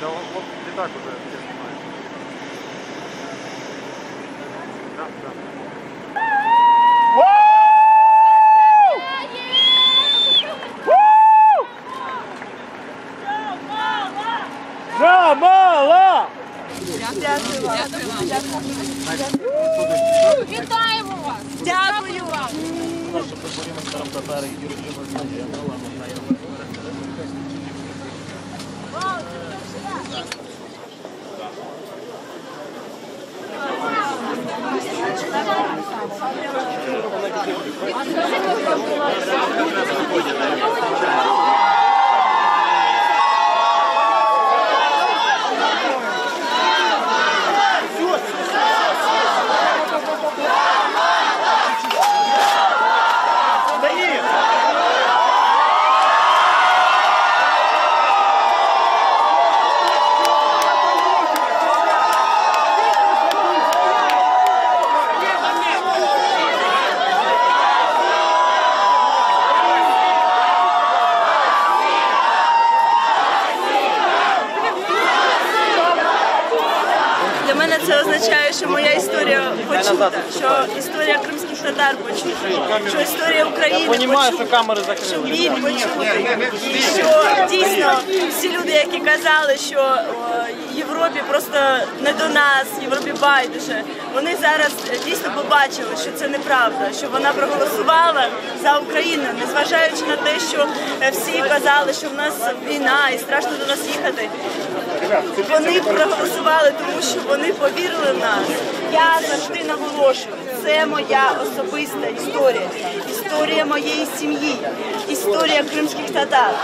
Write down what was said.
Да он, он и так уже все снимает. Да, да. Мала! Дякую вам! Вітаємо вас! Дякую вам! Нашим приборів татари Юрій Мазнаєва. Для мене це означає, що моя історія почута, що історія кримських татар почута, що історія України почута, камери що закрили. біль почутий, що дійсно всі люди, які казали, що Європі просто не до нас, Європі байдуже, вони зараз дійсно побачили, що це неправда, що вона проголосувала за Україну, незважаючи на те, що е, всі казали, що в нас війна і страшно до нас їхати. Вони проголосували, тому що вони повірили в нас. Я завжди наголошую, це моя особиста історія, історія моєї сім'ї, історія кримських татар.